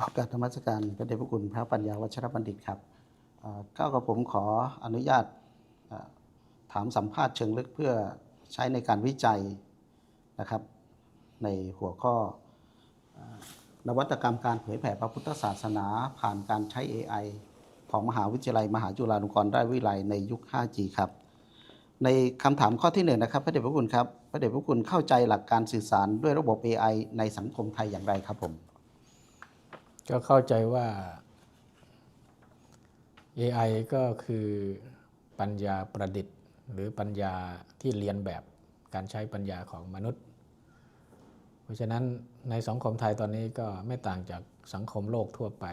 ขอกรารธรรมสการพระเดชพระคุณพระปัญญาวัชรบัณฑิตครับเอ่อก้าวกับผมขออนุญาตถามสัมภาษณ์เชิงลึกเพื่อใช้ในการวิจัยนะครับ ในหัวข้อเอ่อนวัตกรรมการเผยแผ่พระพุทธศาสนาผ่านการใช้ AI ของมหาวิทยาลัย มหาจุฬาลงกรณราชวิทยาลัยในยุค 5G ครับ ในคำถามข้อที่หนึ่งนะครับ พระเดชพระคุณครับ พระเดชพระคุณเข้าใจหลักการสื่อสารด้วยระบบ AI ในสังคมไทยอย่างไรครับผม ก็เข้าใจว่า AI ก็คือปัญญาประดิษฐ์ หรือปัญญาที่เรียนแบบการใช้ปัญญาของมนุษย์ เพราะฉะนั้นในสังคมไทยตอนนี้ก็ไม่ต่างจากสังคมโลกทั่วไป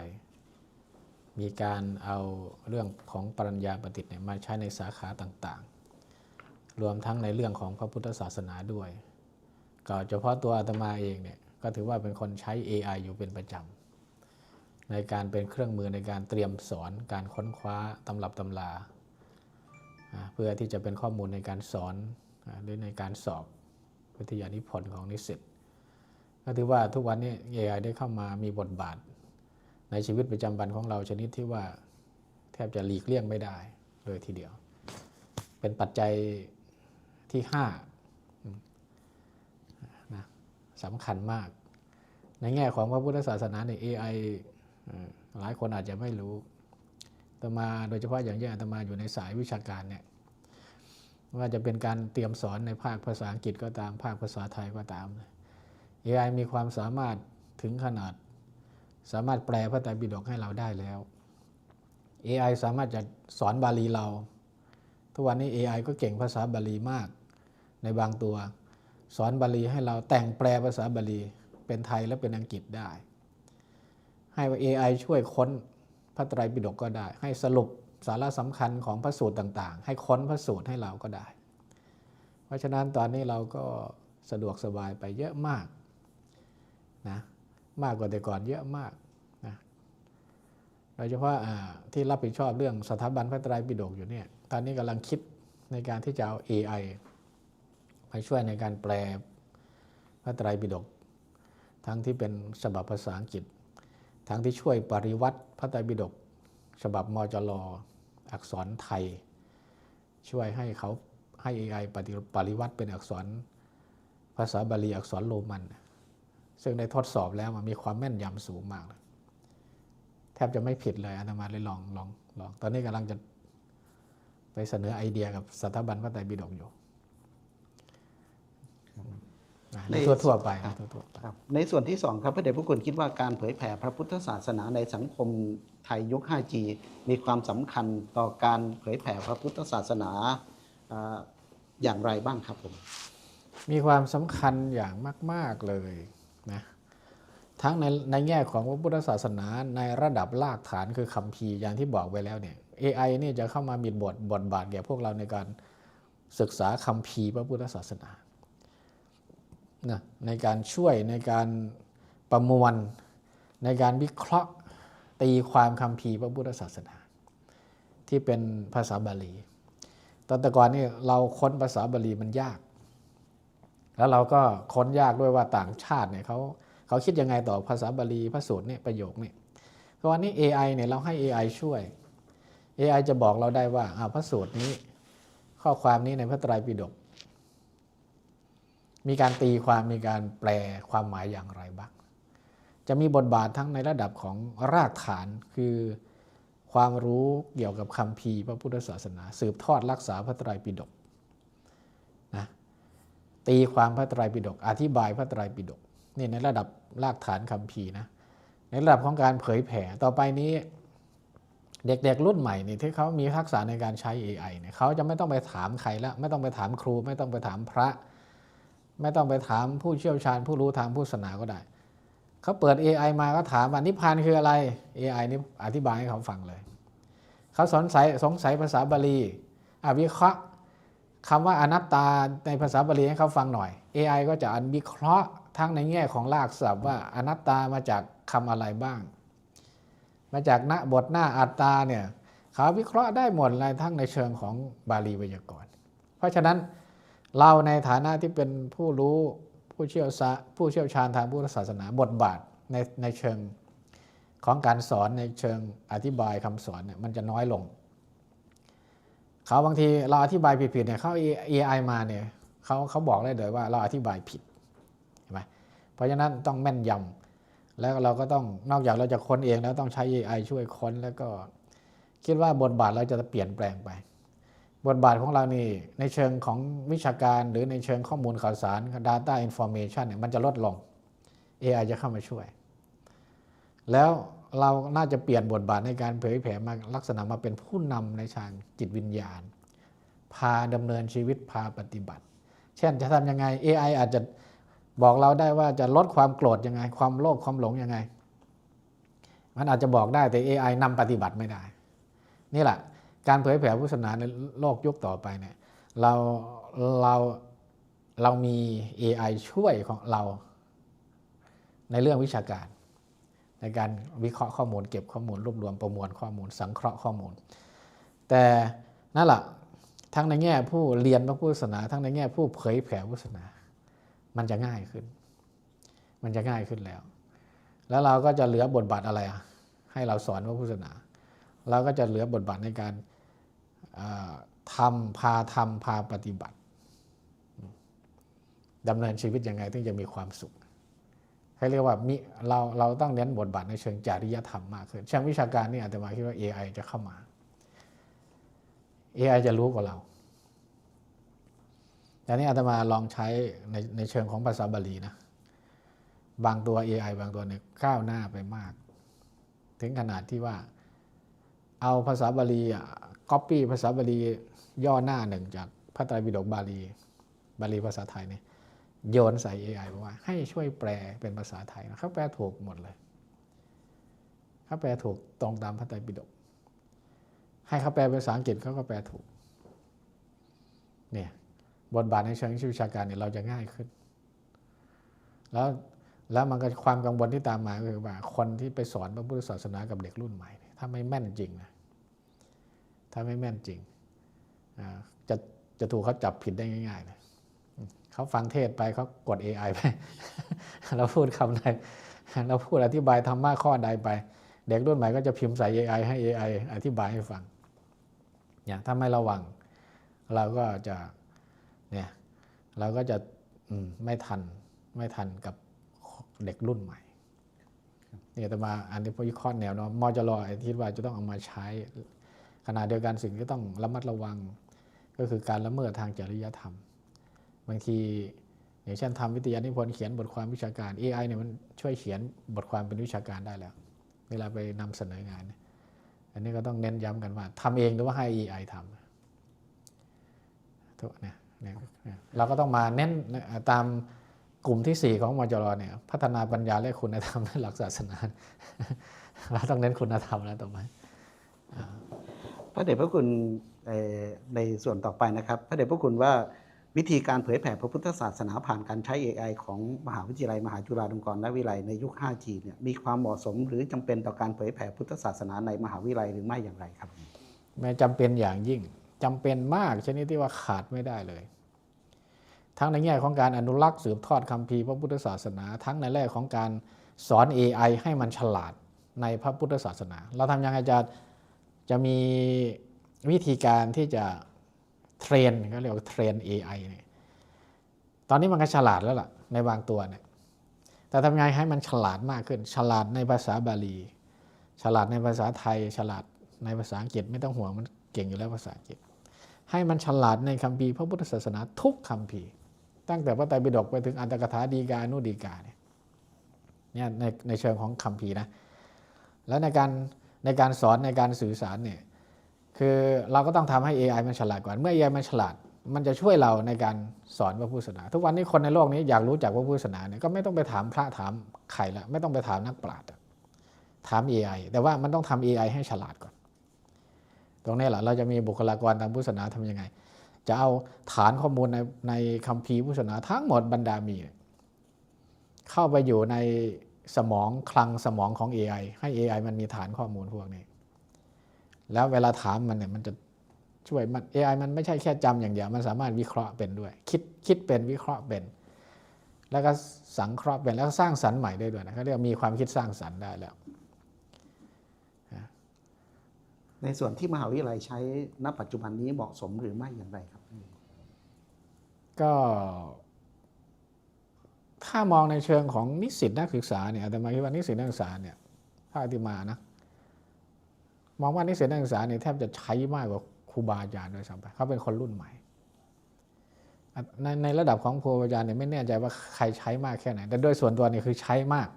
มีการเอาเรื่องของปัญญาประดิษฐ์เนี่ยมาใช้ในสาขาต่างๆ รวมทั้งในเรื่องของพระพุทธศาสนาด้วย ก็เฉพาะตัวอาตมาเองเนี่ยก็ถือว่าเป็นคนใช้ AI อยู่เป็นประจำ ในการเป็นเครื่องมือในการเตรียมสอนการค้นคว้าตำรับตำราเพื่อที่จะเป็นข้อมูลในการสอนหรือในการสอบวิทยานิพนธ์ของนิสิตก็ถือว่าทุกวันนี้ AI ได้เข้ามามีบทบาท ในชีวิตประจำวันของเราชนิดที่ว่าแทบจะหลีกเลี่ยงไม่ได้เลยทีเดียว เป็นปัจจัยที่5นะสำคัญมาก ในแง่ของพระพุทธศาสนาใน AI เอ่อ หลายคนอาจจะไม่รู้ตมาโดยเฉพาะอย่างยิ่งอาตมาอยู่ในสายวิชาการเนี่ยว่าจะเป็นการเตรียมสอนในภาคภาษาอังกฤษก็ตามภาคภาษาไทยก็ตาม AI มีความสามารถถึงขนาด สามารถแปลพระไตรปิฎกให้เราได้แล้ว AI สามารถจะสอนบาลีเรา ทุกวันนี้ AI ก็เก่งภาษาบาลีมากในบางตัว สอนบาลีให้เราแต่งแปลภาษาบาลีเป็นไทยและเป็นอังกฤษได้ ให้ AI ช่วยค้นพระไตรปิฎกก็ได้ ให้สรุปสาระสำคัญของพระสูตรต่างๆ ให้ค้นพระสูตรให้เราก็ได้ เพราะฉะนั้นตอนนี้เราก็สะดวกสบายไปเยอะมากนะมากกว่าแต่ก่อนเยอะมากนะโดยเฉพาะที่รับผิดชอบเรื่องสถาบันพระไตรปิฎกอยู่เนี่ยตอนนี้กำลังคิดในการที่จะเอา AI ไปช่วยในการแปลพระไตรปิฎกทั้งที่เป็นฉบับภาษาอังกฤษ ทั้งที่ช่วยปริวัติพระไตรปิฎกฉบับมจลอักษรไทย ช่วยให้เขาให้ AI ปฏิปริวัติเป็นอักษรภาษาบาลีอักษรโรมัน ซึ่งได้ทดสอบแล้วมันมีความแม่นยำสูงมากเลยแทบจะไม่ผิดเลยอาตมาเลยลองลองลอง ตอนนี้กำลังจะไปเสนอไอเดียกับสถาบันพระไตรปิฎกอยู่นะ ในทั่วทั่วๆไปครับทั่วๆไปครับในส่วนที่สองครับพระเดชพระคุณคิดว่าการเผยแผ่พระพุทธศาสนาในสังคมไทยยุค 5G มีความสำคัญต่อการเผยแผ่พระพุทธศาสนาอ่าอย่างไรบ้างครับผมมีความสำคัญอย่างมาก ๆเลยนะทั้งในในแง่ของพระพุทธศาสนาในระดับรากฐานคือคัมภีร์อย่างที่บอกไว้แล้วเนี่ย AI เนี่ยจะเข้ามามีบทบทบาทแก่พวกเราในการศึกษาคัมภีร์พระพุทธศาสนา นะในการช่วยในการประมวล ในการวิเคราะห์ตีความคัมภีพระพุทธศาสนา ที่เป็นภาษาบาลีตอนแต่ก่อนนี่เราค้นภาษาบาลีมันยาก แล้วเราก็ค้นยากด้วยว่าต่างชาติเนี่ยเขาเขาคิดยังไงต่อภาษาบาลีพระสูตรเนี่ยประโยคเนี่ยเพราะวันนี้ AI เนี่ยเราให้ AI ช่วย AI จะบอกเราได้ว่าอ่าพระสูตรนี้ ข้อความนี้ในพระไตรปิฎก มีการตีความมีการแปลความหมายอย่างไรบ้าง จะมีบทบาททั้งในระดับของรากฐานคือความรู้เกี่ยวกับคัมภีพระพุทธศาสนา สืบทอดรักษาพระไตรปิฎกนะตีความพระไตรปิฎกอธิบายพระไตรปิฎกนี่ในระดับรากฐานคัมภีนะในระดับของการเผยแผ่ต่อไปนี้เด็กๆรุ่นใหม่นี่ที่เขามีทักษะในการใช้ AI เนี่ยเขาจะไม่ต้องไปถามใครแล้วไม่ต้องไปถามครู ไม่ต้องไปถามพระ ไม่ต้องไปถามผู้เชี่ยวชาญผู้รู้ทางพุทธศาสนาก็ได้เขาเปิด AI มาก็ถามว่านิพพานคืออะไร AI นี่อธิบายให้เขาฟังเลยเขาสงสัยสงสัยภาษาบาลีอวิเคราะห์คำว่าอนัตตาในภาษาบาลีให้เขาฟังหน่อย AI ก็จะอันวิเคราะห์ทั้งในแง่ของรากศัพท์ว่าอนัตตามาจากคำอะไรบ้าง มาจากณบทหน้าอัตตาเนี่ยเขาวิเคราะห์ได้หมดเลยทั้งในเชิงของบาลีไวยากรณ์ เพราะฉะนั้น เราในฐานะที่เป็นผู้รู้ผู้เชี่ยวชาญผู้เชี่ยวชาญทางพุทธศาสนาบทบาทในในเชิงของการสอนในเชิงอธิบายคำสอนเนี่ยมันจะน้อยลง เขาบางทีเราอธิบายผิดๆเนี่ยเขา AI มาเนี่ยเขาเขาบอกได้เลยว่าเราอธิบายผิดเห็นไหมเพราะฉะนั้นต้องแม่นยำแล้วเราก็ต้องนอกจากเราจะค้นเองแล้วต้องใช้ AI ช่วยค้นแล้วก็คิดว่าบทบาทเราจะเปลี่ยนแปลงไป บทบาทของเรานี่ในเชิงของวิชาการหรือในเชิงข้อมูลข่าวสาร Data Information เนี่ยมันจะลดลง AI จะเข้ามาช่วย แล้วเราน่าจะเปลี่ยนบทบาทในการเผยแผ่มาลักษณะมาเป็นผู้นำในทางจิตวิญญาณ พาดำเนินชีวิตพาปฏิบัติ เช่นจะทำยังไง AI อาจจะบอกเราได้ว่าจะลดความโกรธยังไง ความโลภความหลงยังไง มันอาจจะบอกได้แต่ AI นำปฏิบัติไม่ได้ นี่แหละ การเผยแผ่พุทธศาสนาในโลกยุคต่อไปเนี่ยเราเราเรามี AI ช่วยของเรา ในเรื่องวิชาการ ในการวิเคราะห์ข้อมูล เก็บข้อมูลรวบรวมประมวลข้อมูล สังเคราะห์ข้อมูล แต่นั่นแหละทั้งในแง่ผู้เรียนพระพุทธศาสนา ทั้งในแง่ผู้เผยแผ่พุทธศาสนา มันจะง่ายขึ้น มันจะง่ายขึ้นแล้ว แล้วเราก็จะเหลือบทบาทอะไรอะให้เราสอนพระพุทธศาสนา เราก็จะเหลือบทบาทในการ ทำพาทำพาปฏิบัติดำเนินชีวิตยังไงถึงจะมีความสุขให้เรียกว่ามีเราเราต้องเน้นบทบาทในเชิงจริยธรรมมากขึ้นเชิงวิชาการนี่อาจจะมาคิดว่า AI จะเข้ามา AI จะรู้กว่าเราแต่นี่อาตมาลองใช้ในในเชิงของภาษาบาลีนะ บางตัว AI บางตัวเนี่ยก้าวหน้าไปมาก ถึงขนาดที่ว่า เอาภาษาบาลีอะ ก๊อปปี้ภาษาบาลีย่อหน้าหนึ่งจากพระไตรปิฎกบาลี บาลีภาษาไทยเนี่ยโยนใส่ AI บอกว่า ให้ช่วยแปลเป็นภาษาไทยนะเขาแปลถูกหมดเลยเขาแปลถูกตรงตามพระไตรปิฎกให้เขาแปลเป็นภาษาอังกฤษเขาก็แปลถูกเนี่ยบทบาทในเชิงวิชาการเนี่ยเราจะง่ายขึ้น แล้วแล้วมันก็ความกังวลที่ตามมาคือว่า คนที่ไปสอนพระพุทธศาสนากับเด็กรุ่นใหม่ถ้าไม่แม่นจริงนะ ถ้าไม่แม่นจริงอ่าจะจะถูกเขาจับผิดได้ง่ายๆเลยเขาฟังเทศไปเขากด AI ไปเราพูดคำใดเราพูดอธิบายธรรมะข้อใดไป เด็กรุ่นใหม่ก็จะพิมพ์ใส่ AI ให้ AI อธิบายให้ฟังเนี่ยถ้าไม่ระวัง เราก็จะเนี่ยเราก็จะอืมไม่ทันไม่ทันกับเด็กรุ่นใหม่เนี่ยแต่มาอันนี้พวิเคราะห์แนวเนาะมอจรอคิดว่าจะต้องเอามาใช้ ขณะเดียวกันสิ่งที่ต้องระมัดระวัง ก็คือการละเมิดทางจริยธรรม บางทีอย่างเช่นทำวิทยานิพนธ์เขียนบทความวิชาการ AI เนี่ยมันช่วยเขียนบทความเป็นวิชาการได้แล้ว เวลาไปนำเสนองาน อันนี้ก็ต้องเน้นย้ำกันว่าทำเองหรือว่าให้ AI ทำทุกเนี่ยเนี่ยเราก็ต้องมาเน้นตามกลุ่มที่ 4 ของมจรเนี่ยพัฒนาปัญญาและคุณธรรมในหลักศาสนา เราต้องเน้นคุณธรรมแล้วต่อไป ระเดชพระคุณในส่วนต่อไปนะครับ พระเดชพระคุณว่าวิธีการเผยแผ่พระพุทธศาสนาผ่านการใช้ AI ของมหาวิทยาลัย มหาจุฬาลงกรณวิทยาลัยในยุค 5G เนี่ยมีความเหมาะสมหรือจำเป็นต่อการเผยแผ่พุทธศาสนาในมหาวิทยาลัยหรือไม่อย่างไรครับไม่จำเป็นอย่างยิ่งจำเป็นมากชนิดที่ว่าขาดไม่ได้เลย ทั้งในแง่ของการอนุรักษ์สืบทอดคำพีร์พระพุทธศาสนา ทั้งในแง่ของการสอน AI ให้มันฉลาดในพระพุทธศาสนา เราทำยังไงจะ จะมีวิธีการที่จะเทรนเขาเรียกว่าเทรน AI เนี่ยตอนนี้มันก็ฉลาดแล้วล่ะ ในบางตัวเนี่ยแต่ทำยังไงให้มันฉลาดมากขึ้น ฉลาดในภาษาบาลี ฉลาดในภาษาไทย ฉลาดในภาษาอังกฤษไม่ต้องห่วงมันเก่งอยู่แล้วภาษาอังกฤษ ให้มันฉลาดในคัมภีร์พระพุทธศาสนาทุกคัมภีร์ ตั้งแต่พระไตรปิฎกไปถึงอันตกถาดีกาอนุดีกาเนี่ยเนี่ยในในเชิงของคัมภีร์นะ แล้วในการ ในการสอนในการสื่อสารเนี่ยคือเราก็ต้องทำให้ AI มันฉลาดก่อนเมื่อ AI มันฉลาด มันจะช่วยเราในการสอนพระพุทธศาสนา ทุกวันนี้คนในโลกนี้อยากรู้จักพระพุทธศาสนาเนี่ยก็ไม่ต้องไปถามพระถามใครละไม่ต้องไปถามนักปราชญ์ถาม AI แต่ว่ามันต้องทำ AI ให้ฉลาดก่อน ตรงนี้แหละเราจะมีบุคลากรทางพุทธศาสนาทำยังไง จะเอาฐานข้อมูลในในคัมภีร์พุทธศาสนาทั้งหมดบรรดามี เข้าไปอยู่ใน สมองคลังสมองของ AI ให้ AI มันมีฐานข้อมูลพวกนี้ แล้วเวลาถามมันเนี่ยมันจะช่วยมัน AI มันไม่ใช่แค่จำอย่างเดียว มันสามารถวิเคราะห์เป็นด้วย คิดคิดเป็นวิเคราะห์เป็น แล้วก็สังเคราะห์เป็นแล้วก็สร้างสรรค์ใหม่ได้ด้วยนะเขาเรียกว่ามีความคิดสร้างสรรค์ได้แล้ว ในส่วนที่มหาวิทยาลัยใช้ณปัจจุบันนี้เหมาะสมหรือไม่อย่างไรครับ ก็ ถ้ามองในเชิงของนิสิตนักศึกษาเนี่ยอาตมาคิดว่านิสิตนักศึกษาเนี่ยภาคที่มานะมองว่านิสิตนักศึกษาเนี่ยแทบจะใช้มากกว่าครูบาอาจารย์ด้วยซ้ำไปเขาเป็นคนรุ่นใหม่ในในระดับของครูบาอาจารย์เนี่ยไม่แน่ใจว่าใครใช้มากแค่ไหน แต่โดยส่วนตัวเนี่ยคือใช้มาก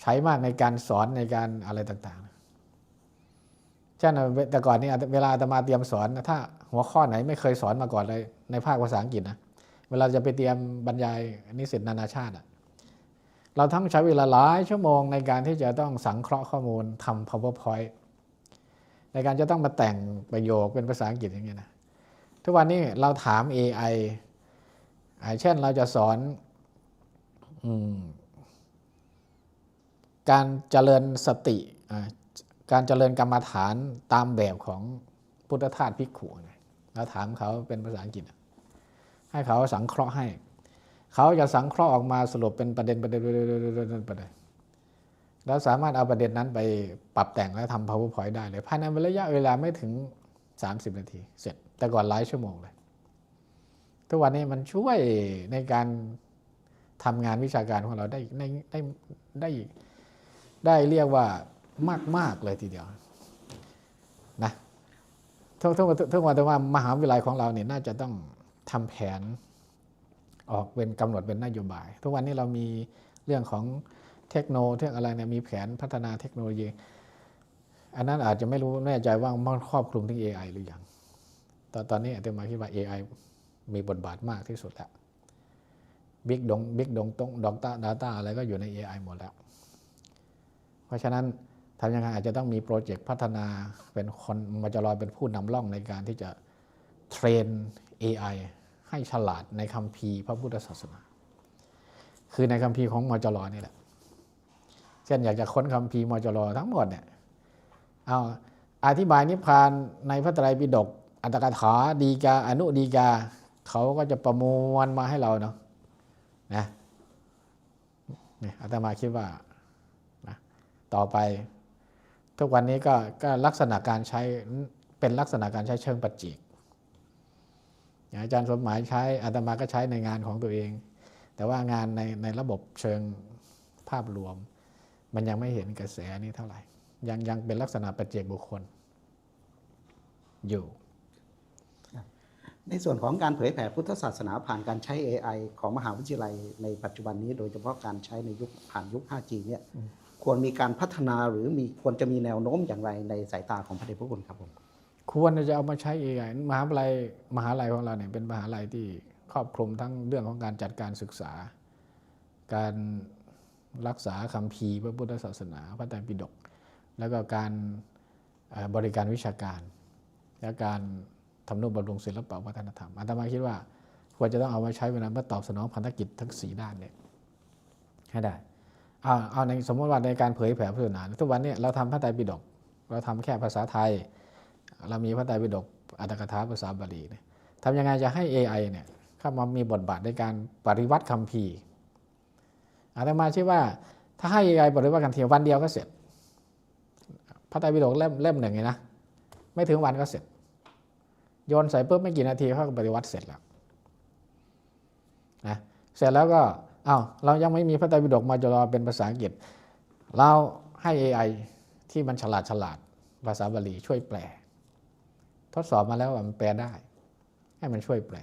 ใช้มากในการสอนในการอะไรต่างๆเช่นแต่ก่อนนี่เวลาอาตมาเตรียมสอนนะถ้าหัวข้อไหนไม่เคยสอนมาก่อนเลยในภาคภาษาอังกฤษนะ เวลาจะไปเตรียมบรรยายนิสิตนานาชาติเราทั้งใช้เวลาหลายชั่วโมงในการที่จะต้องสังเคราะห์ข้อมูลทำ powerpoint ในการจะต้องมาแต่งประโยคเป็นภาษาอังกฤษอย่างเงี้ยนะ ทุกวันนี้เราถาม AI อ่าเช่นเราจะสอนอการเจริญสติ การเจริญกรรมฐานตามแบบของพุทธทาสภิกขุเราถามเขาเป็นภาษาอังกฤษอะ ให้เขาสังเคราะห์ให้ เขาจะสังเคราะห์ออกมาสรุปเป็นประเด็นประเด็นประเด็นประเด็นประเด็นแล้วสามารถเอาประเด็นนั้นไปปรับแต่งและทำ powerpoint ได้เลยภายในระยะเวลาไม่ถึง 30 นาที เสร็จ แต่ก่อนหลายชั่วโมงเลย ทุกวันนี้มันช่วยในการทำงานวิชาการของเราได้ได้ได้ได้ได้เรียกว่ามาก ๆ เลยทีเดียวนะทุกทุกทุกวันแต่ว่ามหาวิทยาลัยของเราเนี่ยน่าจะต้อง ทำแผนออกเป็นกำหนดเป็นนโยบาย ทุกวันนี้เรามีเรื่องของเทคโนโลยีเทคอะไรเนี่ยมีแผนพัฒนาเทคโนโลยี อันนั้นอาจจะไม่รู้แน่ใจว่ามันครอบคลุมถึง AI หรือยังตอนตอนนี้อาตมาคิดว่า AI มีบทบาทมากที่สุดแล้วบิ๊กดงบิ๊กดงตงดอกตาดาต้าอะไรก็อยู่ใน AI หมดแล้ว เพราะฉะนั้นทำยังไงอาจจะต้องมีโปรเจกต์พัฒนาเป็นคนมาจะรอยเป็นผู้นำร่องในการที่จะเทรน AI ให้ฉลาดในคัมภีร์พระพุทธศาสนา คือในคัมภีร์ของมจรนี่แหละ เช่นอยากจะค้นคัมภีร์มจรทั้งหมดเนี่ยเอาอธิบายนิพพานในพระไตรปิฎกอัตถกถาดีกาอนุดีกา เขาก็จะประมวลมาให้เราเนาะนะนี่อาตมาคิดว่านะต่อไป ทุกวันนี้ก็ก็ลักษณะการใช้เป็นลักษณะการใช้เชิงปัจจิก อย่างอาจารย์สมหมายใช้อาตมาก็ใช้ในงานของตัวเอง แต่ว่างานในในระบบเชิงภาพรวม มันยังไม่เห็นกระแสนี้เท่าไหร่ ยังยังเป็นลักษณะปัจเจกบุคคล อยู่ ในส่วนของการเผยแผ่พุทธศาสนาผ่านการใช้ AI ของมหาวิทยาลัยในปัจจุบันนี้ โดยเฉพาะการใช้ในยุคผ่านยุค 5G เนี่ยควรมีการพัฒนาหรือมีควรจะมีแนวโน้มอย่างไรในสายตาของพระเดชพระคุณครับผม ควรจะเอามาใช้ AI มหาวิทยาลัยมหาลัยของเราเนี่ยเป็นมหาลัยที่ครอบคลุมทั้งเรื่องของการจัดการศึกษา การรักษาคัมภีพระพุทธศาสนาพระไตรปิฎกแล้วก็การบริการวิชาการ และการทำนุบำรุงศิลปวัฒนธรรมอาตมาคิดว่าควรจะต้องเอามาใช้เวลาเพื่อตอบสนองพันธกิจทั้งสี่ด้านเนี่ยให้ได้เอาเอาในสมมติว่าในการเผยแผ่พุทธศาสนาทุกวันเนี่ยเราทำพระไตรปิฎกเราทำแค่ภาษาไทย เรามีพระไตรปิฎกอัตถกถาภาษาบาลีเนี่ยทำยังไงจะให้ AI เนี่ยเข้ามามีบทบาทในการปฏิวัติคัมภีร์อาตมาเชื่อว่าถ้าให้ AI ปฏิวัติคัมภีร์วันเดียวก็เสร็จ พระไตรปิฎกเล่มเล่มหนึ่งไงนะไม่ถึงวันก็เสร็จ โยนใส่ปุ๊บไม่กี่นาทีเขาก็ปฏิวัติเสร็จแล้วนะเสร็จแล้วก็เอา้าเรายังไม่มีพระไตรปิฎกมาจะรอเป็นภาษาอังกฤษ เราให้ AI ที่มันฉลาดฉลาดภาษาบาลีช่วยแปล ทดสอบมาแล้วว่ามันแปลได้ ให้มันช่วยแปล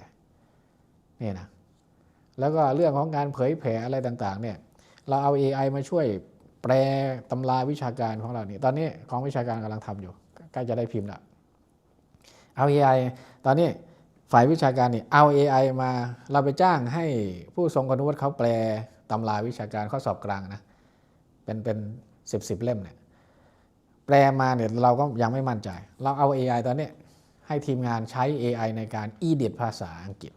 นี่นะแล้วก็เรื่องของการเผยแผ่อะไรต่างๆเนี่ยเราเอา AI มาช่วยแปลตำราวิชาการของเราเนี่ยตอนนี้ของวิชาการกำลังทำอยู่ใกล้จะได้พิมพ์ล้วเอา AI ตอนนี้ฝ่ายวิชาการเนี่ยเอา AI มาเราไปจ้างให้ผู้ทรงคุณวุฒิเขาแปลตำราวิชาการข้อสอบกลางนะเป็นเป็นสิบสิบเล่มเนี่ยแปลมาเนี่ยเราก็ยังไม่มั่นใจ เราเอา AI ตอนนี้ ให้ทีมงานใช้ AI ในการอีดิทภาษาอังกฤษ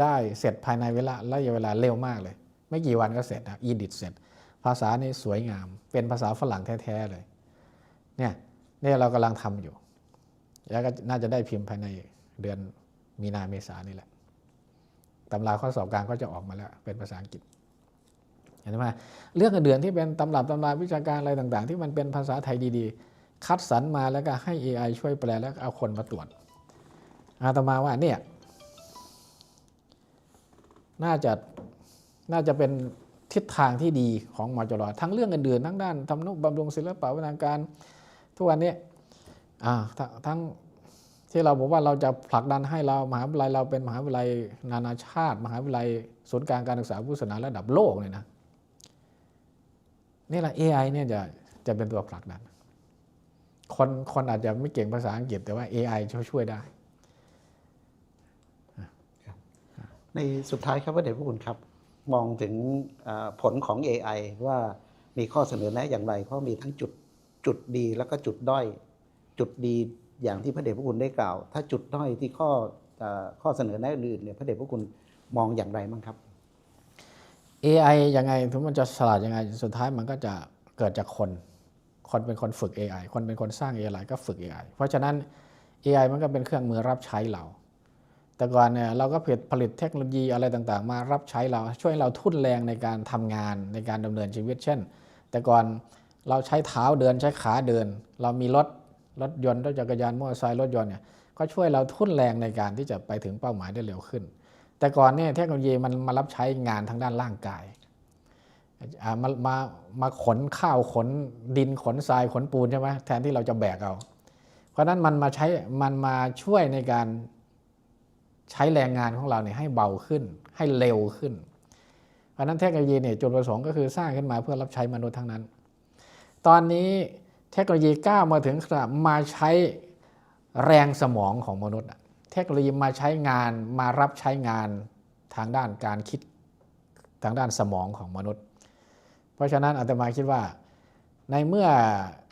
ได้เสร็จภายในเวลาระยะเวลาเร็วมากเลย ไม่กี่วันก็เสร็จนะอีดิทเสร็จ ภาษานี่สวยงาม เป็นภาษาฝรั่งแท้ๆเลย เนี่ยเนี่ยเรากำลังทำอยู่ แล้วก็น่าจะได้พิมพ์ภายในเดือนมีนาเมษานี่แหละตำราข้อสอบกลางก็จะออกมาแล้ว เป็นภาษาอังกฤษเห็นไหมเรื่องอื่นที่เป็นตำรับตำราวิชาการอะไรต่าง ๆ ที่มันเป็นภาษาไทยดีๆ คัดสรรมาแล้วก็ให้ AI ช่วยแปลแล้วเอาคนมาตรวจ อาตมาว่าเนี่ย น่าจะน่าจะเป็นทิศทางที่ดีของมจรทั้งเรื่องอื่นทั้งด้านทำนุบำรุงศิลปะวัฒนการ ทุกวันนี้ททั้งที่เราบอกว่าเราจะผลักดันให้เรามหาวิทยาลัยเราเป็นมหาวิทยาลัยนานาชาติ มหาวิทยาลัยศูนย์กลางการศึกษาพุทธศาสนาระดับโลกเลยนะนี่แหละ AI เนี่ยจะจะเป็นตัวผลักดัน คนคนอาจจะไม่เก่งภาษาอังกฤษแต่ว่า AI ช่วยช่วยได้ ในสุดท้ายครับว่าเดชพระคุณครับ มองถึงเอ่อผลของ AI ว่ามีข้อเสนอแนะอย่างไรเพราะมีทั้งจุดจุดดีแล้วก็จุดด้อย จุดดีอย่างที่พระเดชพระคุณได้กล่าว ถ้าจุดด้อยที่ข้อเอ่อข้อเสนอแนะอื่นๆเนี่ยพระเดชพระคุณมองอย่างไรบ้างครับ AI ยังไงถึงมันจะฉลาดยังไงสุดท้ายมันก็จะเกิดจากคน คนเป็นคนฝึก AI คนเป็นคนสร้าง AI ก็ฝึก AI เพราะฉะนั้น AI มันก็เป็นเครื่องมือรับใช้เรา แต่ก่อนเนี่ยเราก็ผลิตผลิตเทคโนโลยีอะไรต่างๆ มารับใช้เราช่วยเราทุ่นแรงในการทำงานในการดำเนินชีวิต เช่น แต่ก่อนเราใช้เท้าเดินใช้ขาเดิน เรามีรถรถยนต์รถจักรยานมอเตอร์ไซค์รถยนต์เนี่ยก็ช่วยเราทุ่นแรงในการที่จะไปถึงเป้าหมายได้เร็วขึ้น แต่ก่อนเนี่ยเทคโนโลยีมันมารับใช้งานทางด้านร่างกาย มามามาขนข้าวขนดินขนทรายขนปูนใช่ไหมแทนที่เราจะแบกเอา เพราะนั้นมันมาใช้มันมาช่วยในการใช้แรงงานของเราเนี่ยให้เบาขึ้น ให้เร็วขึ้น เพราะนั้นเทคโนโลยีเนี่ยจุดประสงค์ก็คือสร้างขึ้นมาเพื่อรับใช้มนุษย์ทั้งนั้น ตอนนี้เทคโนโลยีก้าวมาถึงขนาดมาใช้แรงสมองของมนุษย์เทคโนโลยีมาใช้งานมารับใช้งานทางด้านการคิดทางด้านสมองของมนุษย์ ราะฉะนั้นอาตมาคิดว่า ในเมื่อ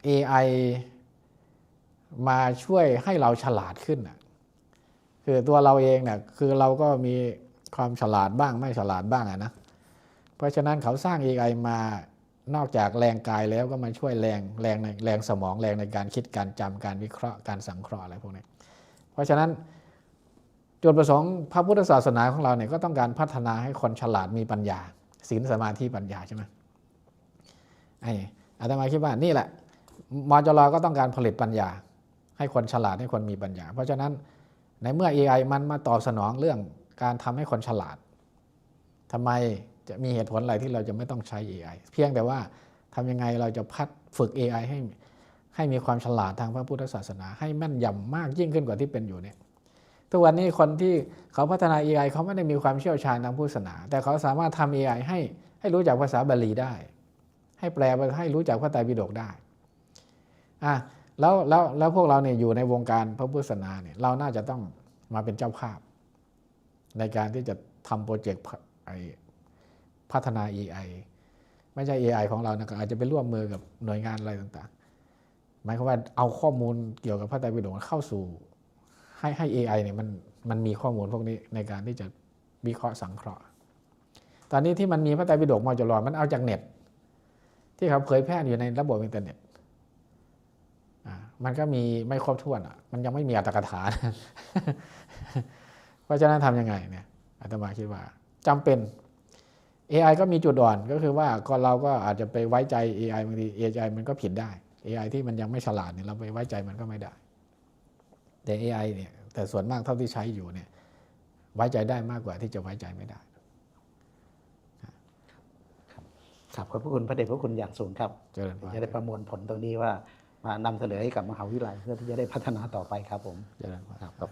AI มาช่วยให้เราฉลาดขึ้นคือตัวเราเองเนี่ยคือเราก็มีความฉลาดบ้างไม่ฉลาดบ้างะนะเพราะฉะนั้นเขาสร้าง AI มานอกจากแรงกายแล้วก็มาช่วยแรงแรงในแรงสมองแรงในการคิดการจำการวิเคราะห์การสังเคราะห์อะไรพวกนี้ เพราะฉะนั้นจุดประสงค์พระพุทธศาสนาของเราเนี่ยก็ต้องการพัฒนาให้คนฉลาดมีปัญญาศีลสมาธิปัญญาใช่ไหม ไอ้อาตมาคิดว่านี่แหละมจรก็ต้องการผลิตปัญญา ให้คนฉลาดให้คนมีปัญญา เพราะฉะนั้นในเมื่อ AI มันมาตอบสนองเรื่องการทำให้คนฉลาดทำไมจะมีเหตุผลอะไรที่เราจะไม่ต้องใช้ AI เพียงแต่ว่าทำยังไงเราจะพัฒฝึก AI ให้ให้มีความฉลาดทางพระพุทธศาสนา ให้แม่นยำมากยิ่งขึ้นกว่าที่เป็นอยู่เนี่ยทุกวันนี้คนที่เขาพัฒนา AI เขาไม่ได้มีความเชี่ยวชาญทางพุทธศาสนา แต่เขาสามารถทำ AI ให้ให้รู้จักภาษาบาลีได้ ให้แปลให้รู้จักพระไตรปิฎกได้อะแล้วแล้วแล้วพวกเราเนี่ยอยู่ในวงการพระพุทธศาสนาเนี่ยเราน่าจะต้องมาเป็นเจ้าภาพ ในการที่จะทำโปรเจกต์ไอพัฒนา AI ไม่ใช่ AI ของเรานะอาจจะไปร่วมมือกับหน่วยงานอะไรต่างๆ หมายความว่าเอาข้อมูลเกี่ยวกับพระไตรปิฎกเข้าสู่ ให้ให้ AI เนี่ยมันมันมีข้อมูลพวกนี้ในการที่จะวิเคราะห์สังเคราะห์ ตอนนี้ที่มันมีพระไตรปิฎกมอจรมันเอาจากเน็ต ที่เขาเผยแพร่อยู่ในระบบอินเทอร์เน็ตอ่ามันก็มีไม่ครบถ้วนอะ มันยังไม่มีอัตถกถา เพราะฉะนั้นทำยังไงเนี่ยอาตมาคิดว่าจำเป็น AI ก็มีจุดอ่อนก็คือว่าก็เราก็อาจจะไปไว้ใจ AI บางที AI มันก็ผิดได้ AI ที่มันยังไม่ฉลาดเนี่ยเราไปไว้ใจมันก็ไม่ได้ แต่ AI เนี่ยแต่ส่วนมากเท่าที่ใช้อยู่เนี่ยไว้ใจได้มากกว่าที่จะไว้ใจไม่ได้ ครับขอบพระคุณพระเดชพระคุณอย่างสูงครับเจริญพรจะได้ประมวลผลตรงนี้ว่ามานำเสนอให้กับมหาวิทยาลัยเพื่อที่จะได้พัฒนาต่อไปครับผมเจริญพรครับ